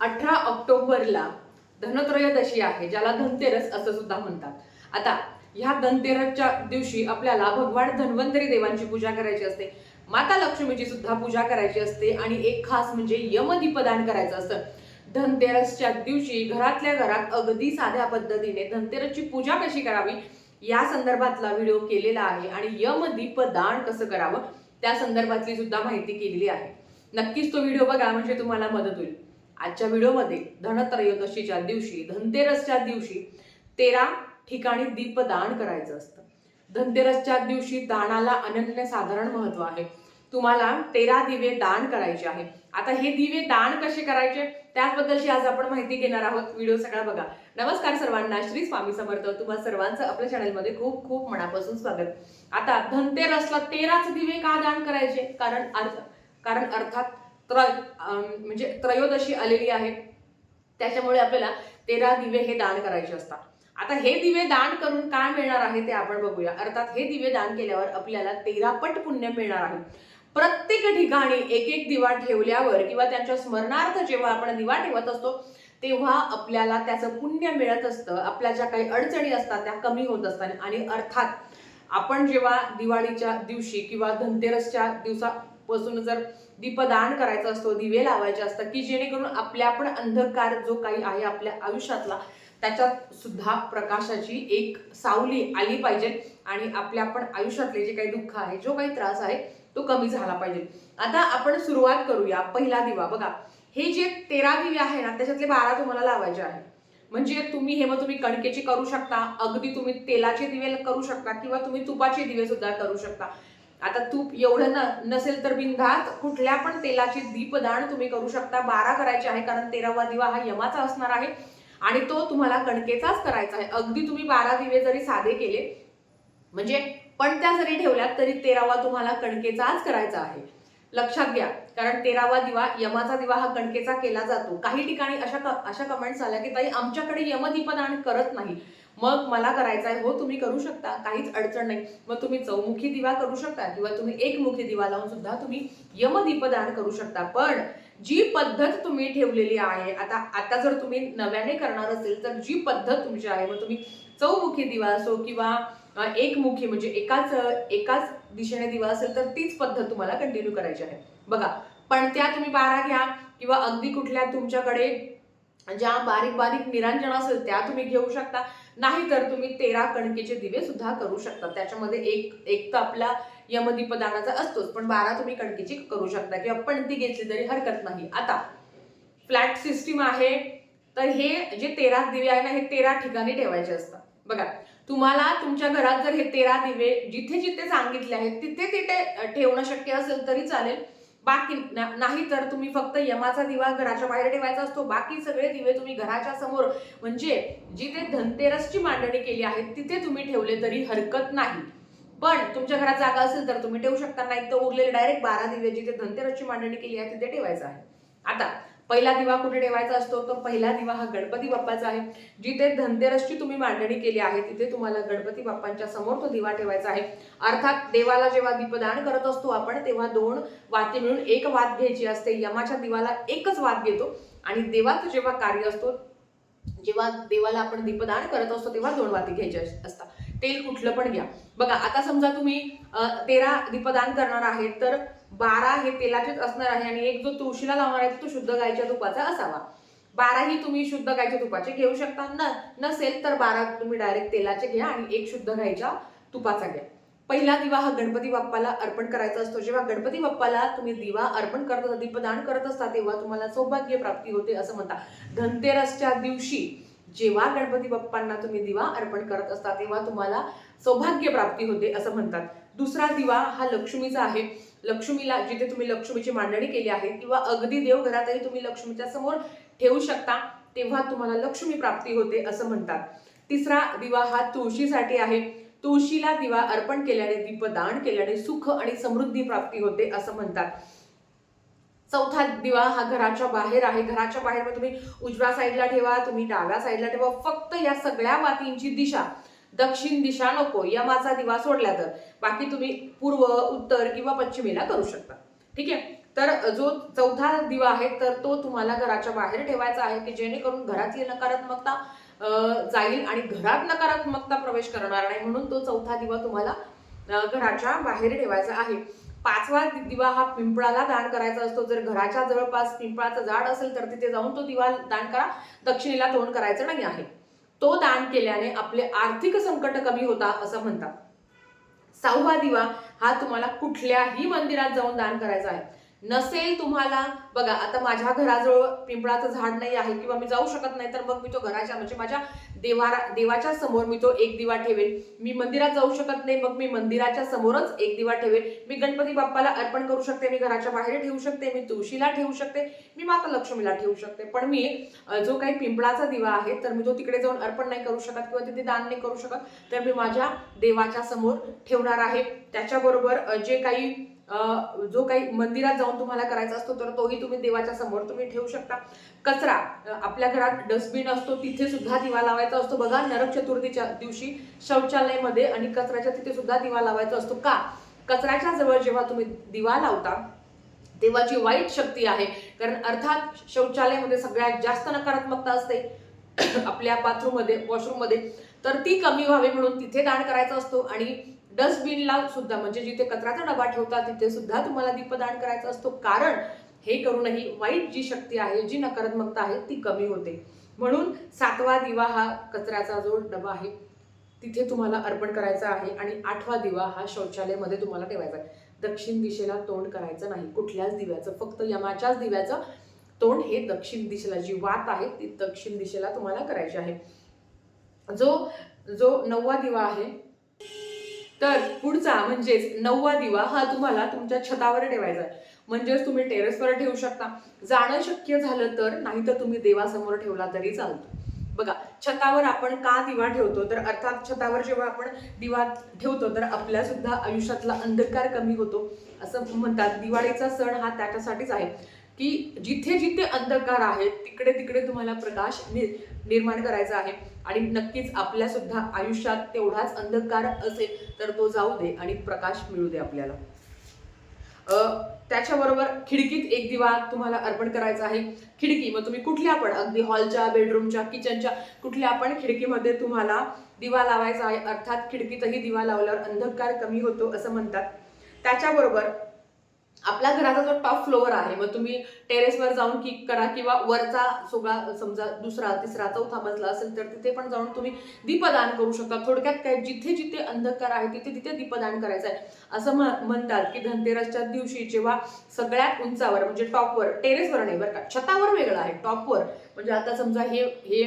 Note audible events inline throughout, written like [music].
अठरा ऑक्टोबरला धनत्रयोदशी आहे ज्याला धनतेरस असं सुद्धा म्हणतात. आता ह्या धनतेरसच्या दिवशी आपल्याला भगवान धन्वंतरी देवांची पूजा करायची असते. माता लक्ष्मीची सुद्धा पूजा करायची असते आणि एक खास म्हणजे यमदीपदान करायचं असतं. धनतेरसच्या दिवशी घरातल्या घरात अगदी साध्या पद्धतीने धनतेरसची पूजा कशी करावी? या संदर्भातला व्हिडिओ केलेला आहे आणि यमदीपदान कसं करावं? त्या संदर्भातली सुद्धा माहिती केलेली आहे. नक्कीच तो व्हिडिओ बघा म्हणजे तुम्हाला मदत होईल. आजच्या व्हिडिओमध्ये धनत्रयोदशीच्या दिवशी धनतेरसच्या दिवशी तेरा ठिकाणी दीपदान करायचं असतं. धनतेरसच्या दिवशी दानाला अनन्य साधारण महत्त्व आहे तुम्हाला तेरा दिवे दान करायचे आहे. आता हे दिवे दान कसे करायचे? त्याबद्दलची आज आपण माहिती घेणार आहोत. व्हिडिओ सगळा बघा. नमस्कार सर्वांना श्री स्वामी समर्थ. तुम्हा सर्वांचं आपल्या चॅनलमध्ये खूप खूप मनापासून स्वागत. आता धनतेरसला तेराच दिवे का दान करायचे? कारण अर्थ कारण अर्थात त्र म्हणजे त्रयोदशी आलेली आहे. त्याच्यामुळे आपल्याला तेरा दिवे हे दान करायचे असतात. आता हे दिवे दान करून काय मिळणार आहे ते आपण बघूया. अर्थात हे दिवे दान केल्यावर आपल्याला तेरा पट पुण्य मिळणार आहे. प्रत्येक ठिकाणी एक एक दिवा ठेवल्यावर किंवा त्यांच्या स्मरणार्थ जेव्हा आपण दिवा ठेवत असतो तेव्हा आपल्याला त्याचं पुण्य मिळत असतं. आपल्या ज्या काही अडचणी असतात त्या कमी होत असतात. आणि अर्थात आपण जेव्हा दिवाळीच्या दिवशी किंवा धनतेरसच्या दिवसापासून जर दीपदान करायचा असतो दिवे लावायचे असतात की जेणेकरून आपल्या पण अंधकार जो काही आहे आपल्या आयुष्यातला त्याच्यात सुद्धा प्रकाशाची एक सावली आली पाहिजे आणि आपल्या पण आयुष्यातले जे काही दुःख आहे जो काही त्रास आहे तो कमी झाला पाहिजे. आता आपण सुरुवात करूया पहिला दिवा. बघा हे जे तेरा दिवे आहे ना त्याच्यातले बारा तुम्हाला लावायचे आहे म्हणजे तुम्ही हे मग तुम्ही कणकेचे करू शकता अगदी तुम्ही तेलाचे दिवे करू शकता किंवा तुम्ही तुपाचे दिवे सुद्धा करू शकता. आता तूप एवढं न नसेल तर बिंधात कुठल्या पण तेलाची दीपदान तुम्ही करू शकता. बारा करायचे आहे कारण तेरावा दिवा हा यमाचा असणार आहे. आणि तो तुम्हाला कणकेचाच करायचा आहे. अगदी तुम्ही बारा दिवे जरी साधे केले म्हणजे पण त्या जरी ठेवल्यात तरी तेरावा तुम्हाला कणकेचाच करायचा आहे. लक्षात घ्या कारण तेरावा दिवा यमाचा दिवा हा कणकेचा केला जातो. काही ठिकाणी अशा क- अशा कमेंट्स आल्या की ताई आमच्याकडे यमदीपदान करत नाही. मग मला करायचं आहे हो तुम्ही करू शकता काहीच अडचण नाही. मग तुम्ही चौमुखी दिवा करू शकता किंवा तुम्ही एकमुखी दिवा लावून सुद्धा तुम्ही यमदीपदान करू शकता. पण जी पद्धत तुम्ही ठेवलेली आहे आता आता जर तुम्ही नव्याने करणार असेल तर जी पद्धत तुमची आहे मग तुम्ही चौमुखी दिवा असो किंवा एकमुखी म्हणजे एकाच एकाच दिशेने दिवा असेल तर तीच पद्धत तुम्हाला कंटिन्यू करायची आहे. बघा पण त्या तुम्ही बारा घ्या किंवा अगदी कुठल्या तुमच्याकडे ज्या बारीक बारीक निरांजन असेल त्या तुम्ही घेऊ शकता. नाहीतर तुम्ही तेरा कणकेचे दिवे सुद्धा करू शकता. त्याच्यामध्ये एक एक तर आपला यमदीपदानाचा असतोच पण बारा तुम्ही कणकेची करू शकता किंवा पण ती घेतली तरी हरकत नाही. आता फ्लॅट सिस्टीम आहे तर हे जे तेरा दिवे आहे ना हे तेरा ठिकाणी ठेवायचे असतात. बघा तुम्हाला तुमच्या घरात जर हे तेरा दिवे जिथे जिथे सांगितले आहेत तिथे तिथे ठेवणं शक्य असेल तरी चालेल. बाकी नाही तर तुम्ही फक्त यमाचा दिवा घराच्या बाहेर ठेवायचा असतो. बाकी सगळे दिवे तुम्ही घराच्या समोर म्हणजे जिथे धनतेरसची मांडणी केली आहे तिथे तुम्ही ठेवले तरी हरकत नाही. पण तुमच्या घरात जागा असेल तर तुम्ही ठेवू शकता नाही तर उरलेले डायरेक्ट बारा दिवे जिथे धनतेरसची मांडणी केली आहे तिथे ठेवायचं आहे. आता पहिला दिवा कुठे ठेवायचा असतो? तर पहिला दिवा हा गणपती बाप्पाचा आहे. जिथे धनतेरसची तुम्ही मांडणी केली आहे तिथे तुम्हाला गणपती बाप्पांच्या समोर तो दिवा ठेवायचा आहे. अर्थात देवाला जेव्हा दीपदान करत असतो आपण तेव्हा दोन वाती मिळून एक वात घ्यायची असते. यमाच्या दिवाला एकच वात घेतो आणि देवाचं जेव्हा कार्य असतो जेव्हा देवाला आपण दीपदान करत असतो तेव्हा दोन वाती घ्यायच्या असतात. तेल कुठलं पण घ्या. बघा आता समजा तुम्ही तेरा दीपदान करणार आहे तर बारा हे तेलाचेच असणार आहे आणि एक जो तुळशीला लावणार आहे तो शुद्ध गायच्या तुपाचा असावा. बाराही तुम्ही शुद्ध गायच्या तुपाचे घेऊ शकता. न नसेल तर बारा तुम्ही डायरेक्ट तेलाचे घ्या आणि एक शुद्ध गायच्या तुपाचा घ्या. पहिला दिवा हा गणपती बाप्पाला अर्पण करायचा असतो. जेव्हा गणपती बाप्पाला तुम्ही दिवा अर्पण करत असता दीपदान करत असता तेव्हा तुम्हाला सौभाग्य प्राप्ती होते असं म्हणतात. धनतेरसच्या दिवशी जेव्हा गणपती बाप्पांना तुम्ही दिवा अर्पण करत असता तेव्हा तुम्हाला सौभाग्य प्राप्ती होते असं म्हणतात. दुसरा दिवा हा लक्ष्मीचा आहे. लक्ष्मीला जिथे तुम्ही लक्ष्मीची मांडणी केली आहे किंवा अगदी देवघरातही तुम्ही लक्ष्मीच्या समोर ठेवू शकता तेव्हा तुम्हाला लक्ष्मी प्राप्ती होते असं म्हणतात. तिसरा दिवा हा तुळशीसाठी आहे. तुळशीला दिवा अर्पण केल्याने दीपदान केल्याने सुख आणि समृद्धी प्राप्ती होते असं म्हणतात. चौथा दिवा हा घराच्या बाहेर आहे. घराच्या बाहेर मग तुम्ही उजव्या साईडला ठेवा तुम्ही डाव्या साईडला ठेवा. फक्त या सगळ्या वातींची दिशा दक्षिण दिशा नको यमाचा दिवा सोडला तर. बाकी तुम्ही पूर्व उत्तर किंवा पश्चिमेला करू शकता. ठीक आहे? तर जो चौथा दिवा आहे तर तो तुम्हाला घराच्या बाहेर ठेवायचा आहे की जेणेकरून घरातली नकारात्मकता जाईल आणि घरात नकारात्मकता प्रवेश करणार नाही म्हणून तो चौथा दिवा तुम्हाला घराच्या बाहेर ठेवायचा आहे. पाचवा दिवा हा पिंपळाला दान करायचा असतो. जर घराच्या जवळपास पिंपळाचं झाड असेल तर तिथे जाऊन तो दिवा दान करा. दक्षिणेला तोंड करायचं नाही आहे. तो दान केल्याने आपले आर्थिक संकट कमी होता असं म्हणतात. सहावा दिवा हा तुम्हाला कुठल्याही मंदिरात जाऊन दान करायचा आहे. नसेल तुम्हाला बघा आता माझ्या घराजवळ पिंपळाचं झाड नाही आहे किंवा मी जाऊ शकत नाही तर मग मी तो घराच्या म्हणजे माझ्या देवारा देवाच्या समोर मी तो एक दिवा ठेवेल. मी मंदिरात जाऊ शकत नाही मग मी मंदिराच्या समोरच एक दिवा ठेवेल. मी गणपती बाप्पाला अर्पण करू शकते मी घराच्या बाहेर ठेवू शकते मी तुळशीला ठेवू शकते मी माता लक्ष्मीला ठेवू शकते. पण मी जो काही पिंपळाचा दिवा आहे तर मी तो तिकडे जाऊन अर्पण नाही करू शकत किंवा तिथे दान नाही करू शकत तर मी माझ्या देवाच्या समोर ठेवणार आहे. त्याच्याबरोबर जे काही जो काही मंदिरात जाऊन तुम्हाला करायचा असतो तर तोही तुम्ही देवाच्या समोर तुम्ही ठेवू शकता. कचरा आपल्या घरात डस्टबिन असतो तिथे सुद्धा दिवा लावायचा असतो. बघा नरक चतुर्थीच्या दिवशी शौचालयामध्ये आणि कचऱ्याच्या तिथे सुद्धा दिवा लावायचा असतो. का? कचऱ्याच्या जवळ जेव्हा तुम्ही दिवा लावता देवाची वाईट शक्ती आहे कारण अर्थात शौचालयामध्ये सगळ्यात जास्त नकारात्मकता असते [coughs] आपल्या बाथरूममध्ये वॉशरूममध्ये तर ती कमी व्हावी म्हणून तिथे दान करायचा असतो. आणि डस्टबिनला सुद्धा म्हणजे जिथे कचऱ्याचा डबा ठेवता तिथे सुद्धा तुम्हाला दीपदान करायचा असतो. कारण हे करूनही वाईट जी शक्ती आहे जी नकारात्मकता आहे ती कमी होते. म्हणून सातवा दिवा हा कचऱ्याचा जो डबा आहे तिथे तुम्हाला अर्पण करायचा आहे आणि आठवा दिवा हा शौचालयामध्ये तुम्हाला ठेवायचा आहे. दक्षिण दिशेला तोंड करायचं नाही. कुठल्याच दिव्याचं फक्त यमाच्याच दिव्याचं तोंड हे दक्षिण दिशेला जी वात आहे ती दक्षिण दिशेला तुम्हाला करायची आहे. जो जो नववा दिवा आहे तर पुढचा म्हणजेच नववा दिवा हा तुम्हाला तुमच्या छतावर ठेवायचा आहे. म्हणजेच तुम्ही टेरेसवर ठेवू शकता. जाणं शक्य झालं तर नाही तर तुम्ही देवासमोर ठेवला तरी चालतो. बघा छतावर आपण का दिवा ठेवतो? तर अर्थात छतावर जेव्हा आपण दिवा ठेवतो तर आपल्या सुद्धा आयुष्यातला अंधकार कमी होतो. असं म्हणतात. दिवाळीचा सण हा त्याच्यासाठीच आहे. की जिथे जिथे अंधकार आहे तिकडे तिकडे तुम्हाला प्रकाश निर निर्माण करायचा आहे. आणि नक्कीच आपल्या सुद्धा आयुष्यात तेवढाच अंधकार असेल तर तो जाऊ दे आणि प्रकाश मिळू दे आपल्याला. त्याच्याबरोबर खिडकीत एक दिवा तुम्हाला अर्पण करायचा आहे. खिडकी मग तुम्ही कुठल्या पण अगदी हॉलच्या बेडरूमच्या किचनच्या कुठल्या पण खिडकीमध्ये तुम्हाला दिवा लावायचा आहे. अर्थात खिडकीतही दिवा लावल्यावर अंधकार कमी होतो असं म्हणतात. त्याच्याबरोबर आपल्या घराचा जो टॉप फ्लोअर आहे मग तुम्ही टेरेसवर जाऊन किक करा किंवा वरचा सोळा समजा दुसरा तिसरा चौथा मजला असेल तर तिथे पण जाऊन तुम्ही दीपदान करू शकता. थोडक्यात काय जिथे जिथे अंधकार आहे तिथे तिथे दीपदान करायचं आहे असं म म्हणतात की धनतेरसच्या दिवशी जेव्हा सगळ्यात उंचावर म्हणजे टॉपवर टेरेसवर नाही बरं का छतावर वेगळं आहे टॉपवर म्हणजे आता समजा हे हे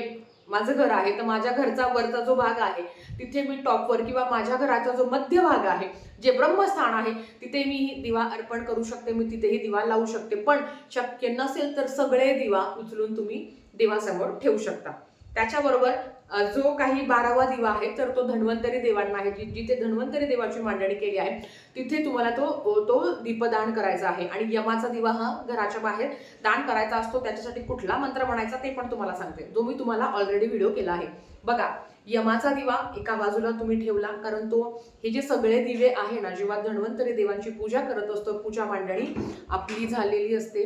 माझं घर आहे तर माझ्या घरचा वरचा जो भाग आहे तिथे मी टॉपवर किंवा माझ्या घराचा जो मध्य भाग आहे जे ब्रह्मस्थान आहे तिथे मी दिवा अर्पण करू शकते मी तिथेही दिवा लावू शकते. पण शक्य नसेल तर सगळे दिवा उचलून तुम्ही देवासमोर ठेवू शकता. त्याच्याबरोबर जो काही बारावा दिवा आहे तर तो धन्वंतरी देवांना आहे. जिथे धन्वंतरी देवाची मांडणी केली आहे तिथे तुम्हाला तो तो दीपदान करायचा आहे. आणि यमाचा दिवा हा घराच्या बाहेर दान करायचा असतो त्याच्यासाठी कुठला मंत्र म्हणायचा ते पण तुम्हाला सांगते. जो मी तुम्हाला ऑलरेडी व्हिडिओ केला आहे. बघा यमाचा दिवा एका बाजूला तुम्ही ठेवला कारण तो हे जे सगळे दिवे आहे ना जेव्हा धन्वंतरी देवांची पूजा करत असतो पूजा मांडणी आपली झालेली असते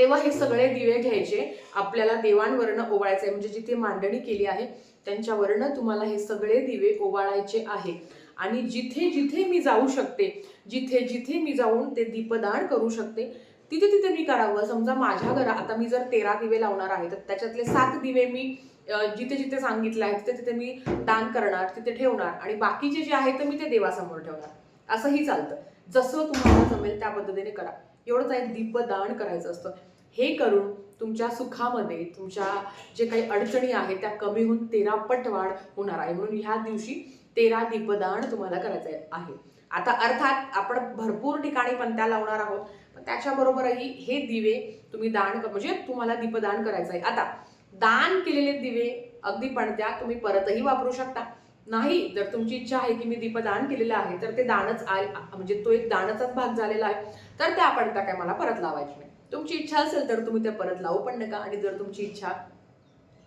तेव्हा हे सगळे दिवे घ्यायचे. आपल्याला देवांवरनं ओवाळायचे म्हणजे जिथे मांडणी केली आहे त्यांच्यावरनं तुम्हाला हे सगळे दिवे ओवाळायचे आहे. आणि जिथे जिथे मी जाऊ शकते जिथे जिथे मी जाऊन ते दीपदान करू शकते तिथे तिथे मी करावं. समजा माझ्या घरा आता मी जर तेरा दिवे लावणार आहे तर त्याच्यातले सात दिवे मी जिथे जिथे सांगितलं आहे तिथे तिथे मी दान करणार तिथे ठेवणार. आणि बाकीचे जे आहे तर मी ते देवासमोर ठेवणार. असंही चालतं. जसं तुम्हाला जमेल त्या पद्धतीने करा. एवढंच आहे दीपदान करायचं असतं. हे करून तुमच्या सुखामध्ये तुमच्या जे काही अडचणी आहेत त्या कमी होऊन तेरा पट वाढ होणार आहे. म्हणून ह्या दिवशी तेरा दीपदान तुम्हाला करायचं आहे. आता अर्थात आपण भरपूर ठिकाणी पंत्या लावणार आहोत. पण त्याच्याबरोबरही हे दिवे तुम्ही दान क- म्हणजे तुम्हाला दीपदान करायचं आहे आता दान केलेले दिवे अगदी पणत्या तुम्ही परतही वापरू शकता. नाही जर तुमची इच्छा आहे की मी दीपदान केलेलं आहे तर ते दानच आय म्हणजे तो एक दानाचाच भाग झालेला आहे. तर त्या पणत्या काय मला परत लावायची नाही तुमची इच्छा असेल तर तुम्ही ते परत लावू पण नका. आणि जर तुमची इच्छा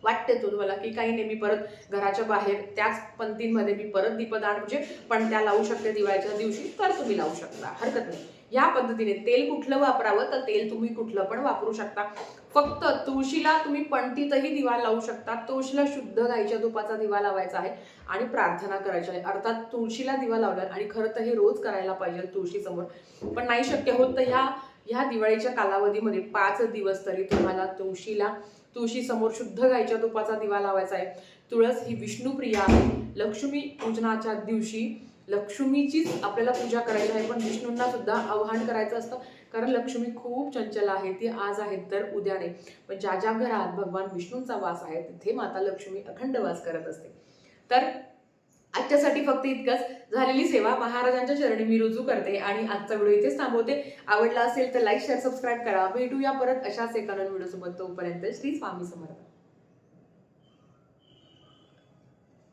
वाटते तुम्हाला की काही नाही मी परत घराच्या बाहेर त्याच पंक्तींमध्ये मी परत दीपदान म्हणजे पण त्या लावू शकते दिवाळीच्या दिवशी तर तुम्ही लावू शकता. हरकत नाही. या पद्धतीने तेल कुठलं वापरावं तर तेल तुम्ही कुठलं पण वापरू शकता. फक्त तुळशीला तुम्ही पणतीतही दिवा लावू शकता. तुळशीला शुद्ध गाईच्या तुपाचा दिवा लावायचा आहे आणि प्रार्थना करायची आहे. अर्थात तुळशीला दिवा लावला आणि खरं तर हे रोज करायला पाहिजे तुळशीसमोर. पण नाही शक्य होत तर ह्या ह्या दिवाळीच्या कालावधीमध्ये पाच दिवस तरी तुम्हाला तुळशीला तुळशी समोर शुद्ध गाईच्या तुपाचा दिवा लावायचा आहे. तुळस ही विष्णुप्रिया आहे. लक्ष्मी पूजनाच्या दिवशी लक्ष्मीचीच आपल्याला पूजा करायची आहे पण विष्णूंना सुद्धा आव्हान करायचं असतं. कारण लक्ष्मी खूप चंचल आहे ती आज आहे तर उद्या नाही. पण ज्या ज्या घरात भगवान विष्णूंचा वास आहे तिथे माता लक्ष्मी अखंड वास करत असते. तर आजच्यासाठी फक्त इतकंच. झालेली सेवा महाराजांच्या चरणी मी रुजू करते आणि आजचा व्हिडिओ इथेच थांबवते. आवडला असेल तर लाईक शेअर सबस्क्राईब करा. भेटूया परत अशाच एका नवीन व्हिडिओसोबत. तोपर्यंत श्री स्वामी समर्थ.